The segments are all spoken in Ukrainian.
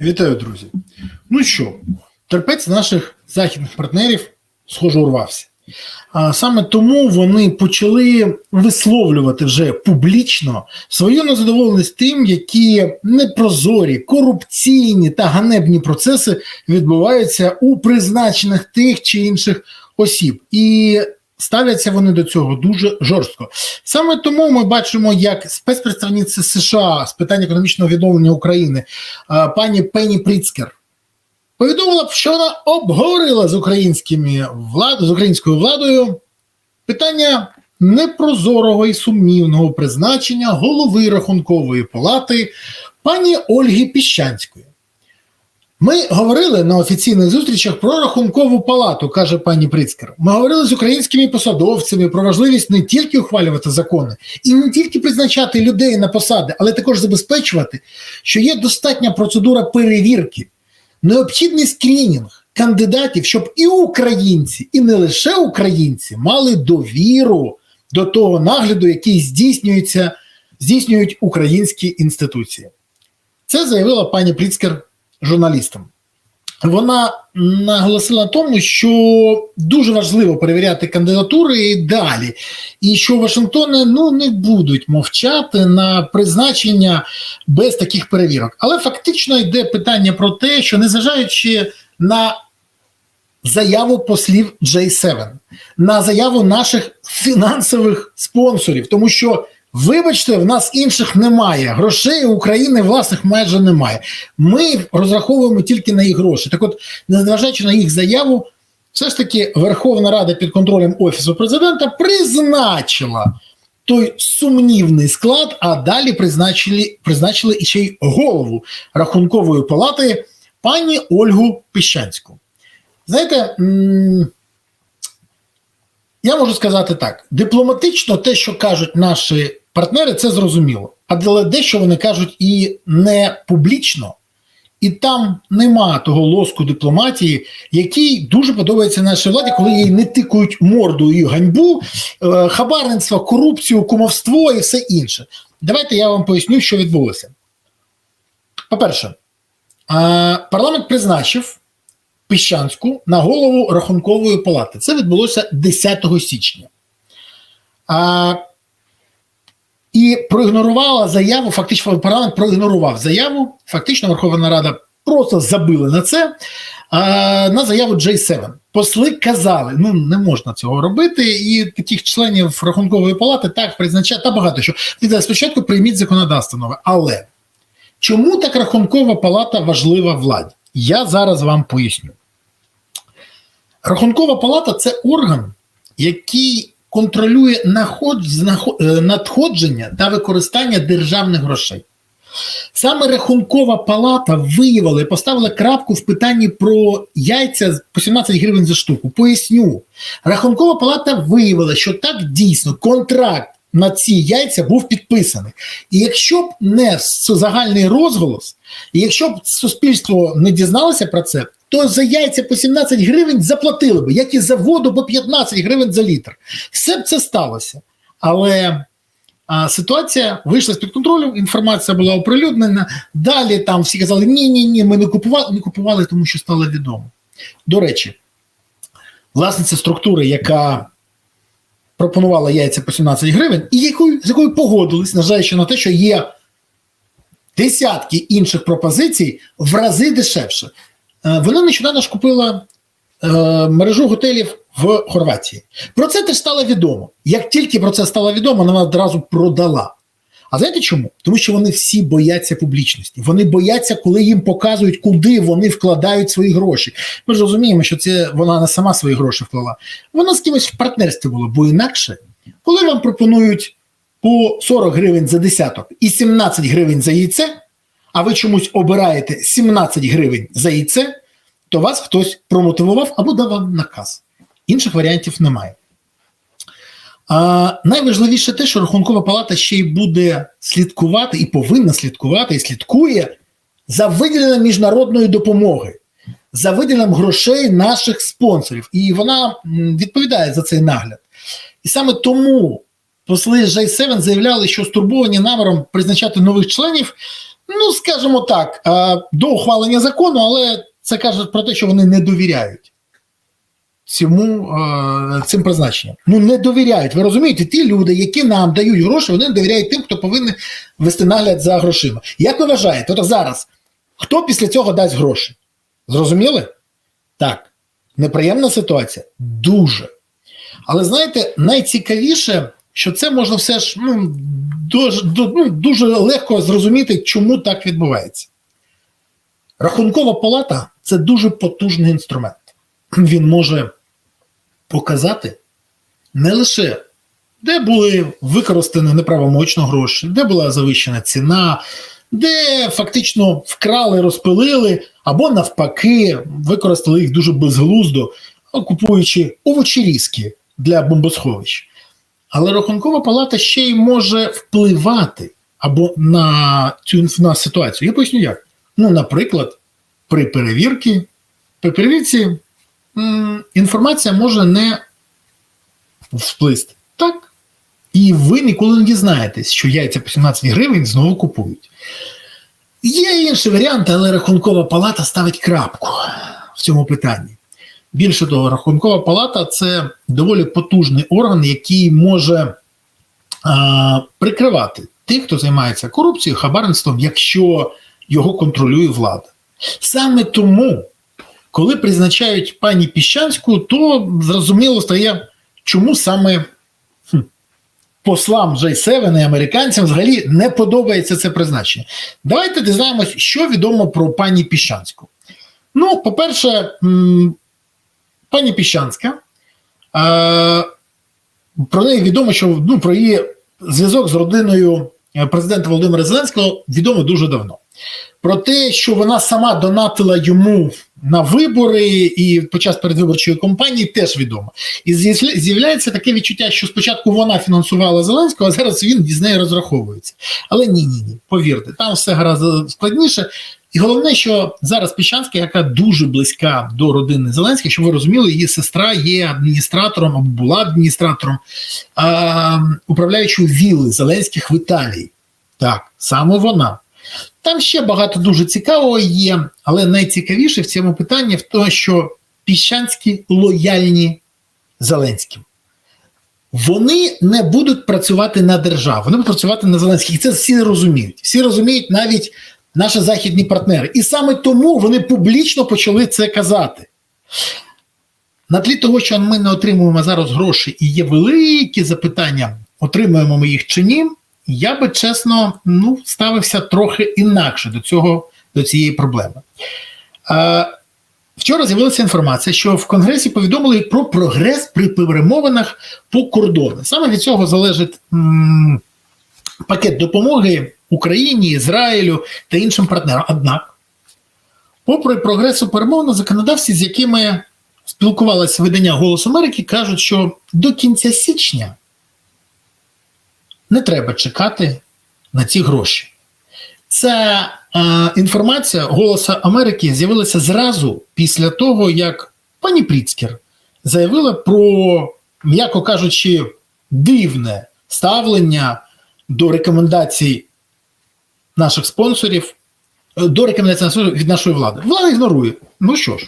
Вітаю, друзі. Ну що, терпець наших західних партнерів, схоже, урвався. А саме тому вони почали висловлювати вже публічно свою незадоволеність тим, які непрозорі, корупційні та ганебні процеси відбуваються у призначених тих чи інших осіб. І ставляться вони до цього дуже жорстко. Саме тому ми бачимо, як спецпредставниця США з питань економічного відновлення України пані Пенні Пріцкер повідомила, що вона обговорила з українськими влад, з українською владою питання непрозорого і сумнівного призначення голови рахункової палати пані Ольги Піщанської. Ми говорили на офіційних зустрічах про рахункову палату, каже пані Прицкер. Ми говорили з українськими посадовцями про важливість не тільки ухвалювати закони і не тільки призначати людей на посади, але також забезпечувати, що є достатня процедура перевірки, необхідний скринінг кандидатів, щоб і українці, і не лише українці мали довіру до того нагляду, який здійснюється, здійснюють українські інституції. Це заявила пані Пріцкер журналістам. Вона наголосила на тому, що дуже важливо перевіряти кандидатури і далі, і що Вашингтони ну не будуть мовчати на призначення без таких перевірок. Але фактично йде питання про те, що незважаючи на заяву послів J7, на заяву наших фінансових спонсорів, тому що Вибачте, в нас інших немає. Грошей України власних майже немає. Ми розраховуємо тільки на їх гроші. Так, от, незважаючи на їх заяву, все ж таки Верховна Рада під контролем Офісу президента призначила той сумнівний склад, а далі призначили призначили і ще й голову рахункової палати пані Ольгу Піщанську. Знаєте. Я можу сказати так: дипломатично, те, що кажуть наші партнери, це зрозуміло. Але дещо вони кажуть і не публічно, і там нема того лоску дипломатії, який дуже подобається нашій владі, коли їй не тикають морду і ганьбу, е, хабарництво, корупцію, кумовство і все інше. Давайте я вам поясню, що відбулося. По-перше, парламент призначив. Піщанську на голову рахункової палати. Це відбулося 10 січня. А, І проігнорувала заяву, фактично парламент проігнорував заяву. Фактично, Верховна Рада просто забила на це. А, На заяву J7. Посли казали, ну не можна цього робити, і таких членів рахункової палати так призначають та багато що. Спочатку прийміть законодавство нове. Але чому так рахункова палата важлива владі? Я зараз вам поясню. Рахункова палата це орган, який контролює е, надходження та використання державних грошей. Саме Рахункова палата виявила і поставила крапку в питанні про яйця по 17 гривень за штуку. Поясню, Рахункова палата виявила, що так дійсно контракт на ці яйця був підписаний. І якщо б не загальний розголос, і якщо б суспільство не дізналося про це, то за яйця по 17 гривень заплатили би, як і за воду по 15 гривень за літр. Все б це сталося. Але а, ситуація вийшла з-під контролю, інформація була оприлюднена. Далі там всі казали, ні-ні, ні, ми не купували, не купували, тому що стало відомо. До речі, власниця структури, яка пропонувала яйця по 17 гривень, і якою, з якою погодились, незважаючи на те, що є десятки інших пропозицій в рази дешевше. Е, вона нещодавно ж купила е, мережу готелів в Хорватії. Про це теж стало відомо. Як тільки про це стало відомо, вона одразу продала. А знаєте чому? Тому що вони всі бояться публічності. Вони бояться, коли їм показують, куди вони вкладають свої гроші. Ми ж розуміємо, що це вона не сама свої гроші вклала. Вона з кимось в партнерстві була, бо інакше, коли вам пропонують по 40 гривень за десяток і 17 гривень за яйце, а ви чомусь обираєте 17 гривень за яйце, то вас хтось промотивував або дав вам наказ. Інших варіантів немає. А Найважливіше те, що Рахункова палата ще й буде слідкувати і повинна слідкувати, і слідкує за виділенням міжнародної допомоги, за виділенням грошей наших спонсорів. І вона відповідає за цей нагляд. І саме тому посли J7 заявляли, що стурбовані наміром призначати нових членів ну скажімо так, е, до ухвалення закону, але це каже про те, що вони не довіряють цьому е, цим призначенням. Ну не довіряють. Ви розумієте, ті люди, які нам дають гроші, вони не довіряють тим, хто повинен вести нагляд за грошима. Як ви вважаєте, от зараз хто після цього дасть гроші? Зрозуміли? Так, неприємна ситуація? Дуже. Але знаєте, найцікавіше, що це можна все ж ну, дуже, ну, дуже легко зрозуміти, чому так відбувається. Рахункова палата це дуже потужний інструмент. Він може показати не лише, де були використані неправомочно гроші, де була завищена ціна, де фактично вкрали, розпилили, або навпаки, використали їх дуже безглуздо, купуючи овочерізки для бомбосховищ. Але рахункова палата ще й може впливати або на цю на ситуацію. Я поясню як. Ну, наприклад, при перевірці, при перевірці інформація може не всплисти. Так. І ви ніколи не дізнаєтесь, що яйця по 17 гривень знову купують. Є інші варіанти, але рахункова палата ставить крапку в цьому питанні. Більше того, рахункова палата це доволі потужний орган, який може а, прикривати тих, хто займається корупцією, хабарництвом, якщо його контролює влада. Саме тому, коли призначають пані Піщанську, то зрозуміло стає, чому саме хм, послам J7 і американцям взагалі не подобається це призначення. Давайте дізнаємось, що відомо про пані Піщанську. Ну, по-перше, пані Піщанська. Е, про неї відомо, що ну, про її зв'язок з родиною е, президента Володимира Зеленського відомо дуже давно. Про те, що вона сама донатила йому на вибори і під час передвиборчої кампанії, теж відомо. І з'явля- з'являється таке відчуття, що спочатку вона фінансувала Зеленського, а зараз він з нею розраховується. Але ні, ні, ні, повірте, там все гораздо складніше. І головне, що зараз Піщанська, яка дуже близька до родини Зеленських, щоб ви розуміли, її сестра є адміністратором або була адміністратором а, управляючої вілли Зеленських в Італії. Так, саме вона. Там ще багато дуже цікавого є, але найцікавіше в цьому питанні в тому, що Піщанські лояльні Зеленським. Вони не будуть працювати на державу, вони будуть працювати на Зеленських. І це всі розуміють. Всі розуміють навіть наші західні партнери. І саме тому вони публічно почали це казати. На тлі того, що ми не отримуємо зараз гроші і є великі запитання, отримуємо ми їх чи ні, я би чесно ну, ставився трохи інакше до цього, до цієї проблеми. Е, вчора з'явилася інформація, що в Конгресі повідомили про прогрес при перемовинах по кордону. Саме від цього залежить м, пакет допомоги Україні, Ізраїлю та іншим партнерам. Однак, попри прогрес у перемовинах, законодавці, з якими спілкувалося видання Голос Америки, кажуть, що до кінця січня не треба чекати на ці гроші. Ця е, інформація Голоса Америки з'явилася зразу після того, як пані Пріцкер заявила про, м'яко кажучи, дивне ставлення до рекомендацій наших спонсорів, е, до рекомендацій від нашої влади. Влада ігнорує. Ну що ж,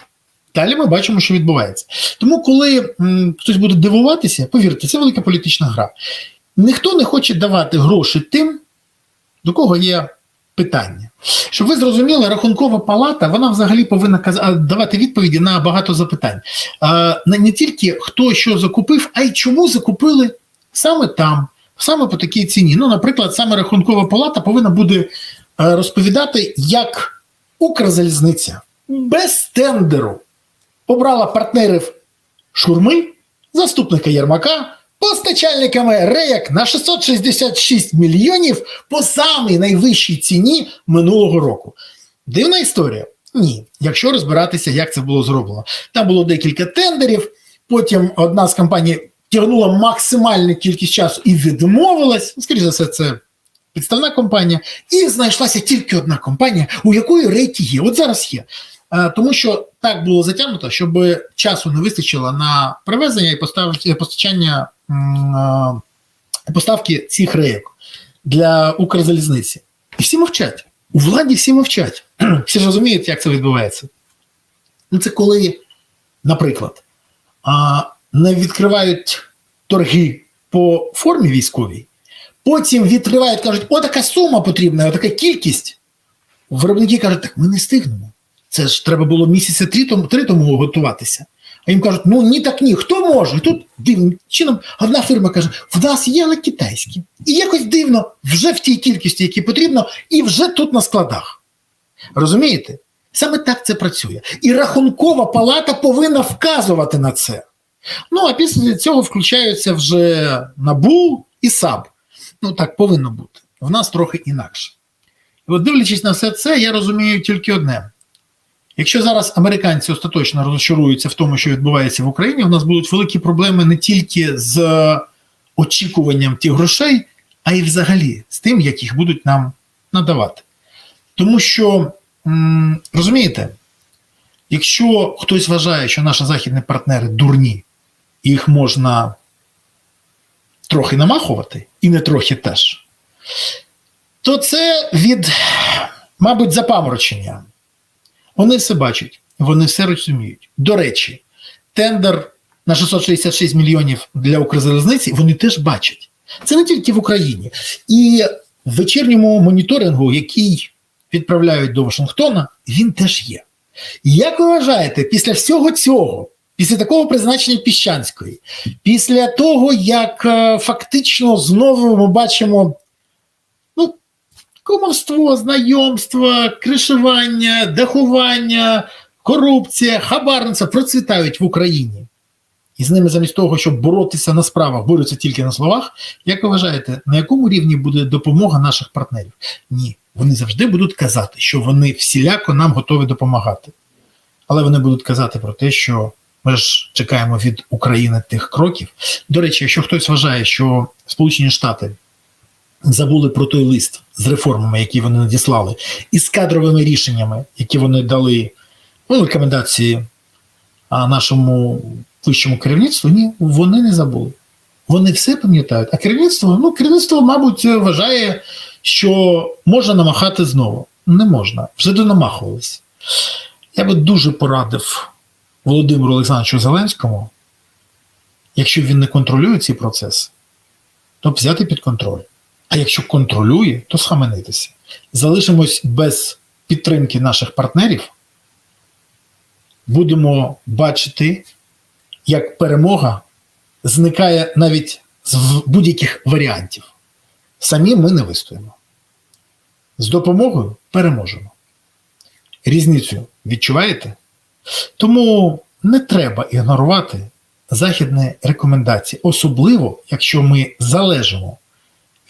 далі ми бачимо, що відбувається. Тому, коли хтось буде дивуватися, повірте, це велика політична гра. Ніхто не хоче давати гроші тим, до кого є питання. Щоб ви зрозуміли, рахункова палата вона взагалі повинна давати відповіді на багато запитань. Не тільки хто що закупив, а й чому закупили саме там, саме по такій ціні. Ну, наприклад, саме рахункова палата повинна буде е, розповідати, як Укрзалізниця без тендеру обрала партнерів шурми, заступника Єрмака, постачальниками рейок на 666 мільйонів по самій найвищій ціні минулого року. Дивна історія? Ні. Якщо розбиратися, як це було зроблено. Там було декілька тендерів, потім одна з компаній тягнула максимальну кількість часу і відмовилась. Скоріше за все, це підставна компанія, і знайшлася тільки одна компанія, у якої рейки є. От зараз є. Е, Тому що так було затягнуто, щоб часу не вистачило на привезення і постав- постачання е, поставки цих рейок для Укрзалізниці. І всі мовчать. У владі всі мовчать. Всі ж розуміють, як це відбувається. Ну, це коли, наприклад, не відкривають торги по формі військовій, потім відкривають, кажуть, о, така сума потрібна, о, така кількість. Виробники кажуть, так ми не встигнемо. Це ж треба було місяця три тому, три тому готуватися. А їм кажуть, ну ні, так ні, хто може? І тут дивним чином одна фірма каже: в нас є, але китайські. І якось дивно, вже в тій кількості, які потрібно, і вже тут на складах. Розумієте? Саме так це працює. І рахункова палата повинна вказувати на це. Ну, а після цього включаються вже НАБУ і САБ. Ну, так повинно бути. В нас трохи інакше. І от дивлячись на все це, я розумію тільки одне. Якщо зараз американці остаточно розчаруються в тому, що відбувається в Україні, у нас будуть великі проблеми не тільки з очікуванням тих грошей, а й взагалі з тим, як їх будуть нам надавати. Тому що, розумієте, якщо хтось вважає, що наші західні партнери дурні, їх можна трохи намахувати, і не трохи теж, то це від, мабуть, запаморочення. Вони все бачать, вони все розуміють. До речі, тендер на 666 мільйонів для Укрзалізниці вони теж бачать. Це не тільки в Україні. І в вечірньому моніторингу, який відправляють до Вашингтона, він теж є. Як ви вважаєте, після всього цього, після такого призначення Піщанської, після того, як е, фактично знову ми бачимо ну, кумовство, знайомство, кришування, дахування, корупція, хабарництво процвітають в Україні. І з ними замість того, щоб боротися на справах, борються тільки на словах. Як ви вважаєте, на якому рівні буде допомога наших партнерів? Ні, вони завжди будуть казати, що вони всіляко нам готові допомагати. Але вони будуть казати про те, що ми ж чекаємо від України тих кроків. До речі, якщо хтось вважає, що Сполучені Штати забули про той лист з реформами, які вони надіслали, і з кадровими рішеннями, які вони дали ну, рекомендації нашому вищому керівництву, ні, вони не забули. Вони все пам'ятають. А керівництво, ну, керівництво, мабуть, вважає, що можна намахати знову. Не можна, вже донамахувались. Я би дуже порадив Володимиру Олександровичу Зеленському, якщо він не контролює ці процеси, то взяти під контроль. А якщо контролює, то схаменитися. Залишимось без підтримки наших партнерів, будемо бачити, як перемога зникає навіть з будь-яких варіантів. Самі ми не вистоїмо. З допомогою переможемо. Різницю відчуваєте? Тому не треба ігнорувати західні рекомендації, особливо, якщо ми залежимо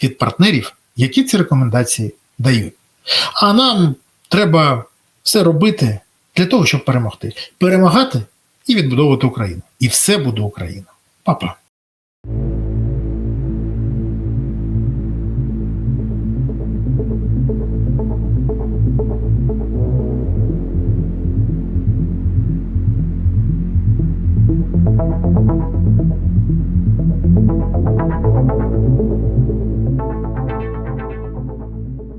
від партнерів, які ці рекомендації дають. А нам треба все робити для того, щоб перемогти. Перемагати і відбудовувати Україну. І все буде Україна. Па-па.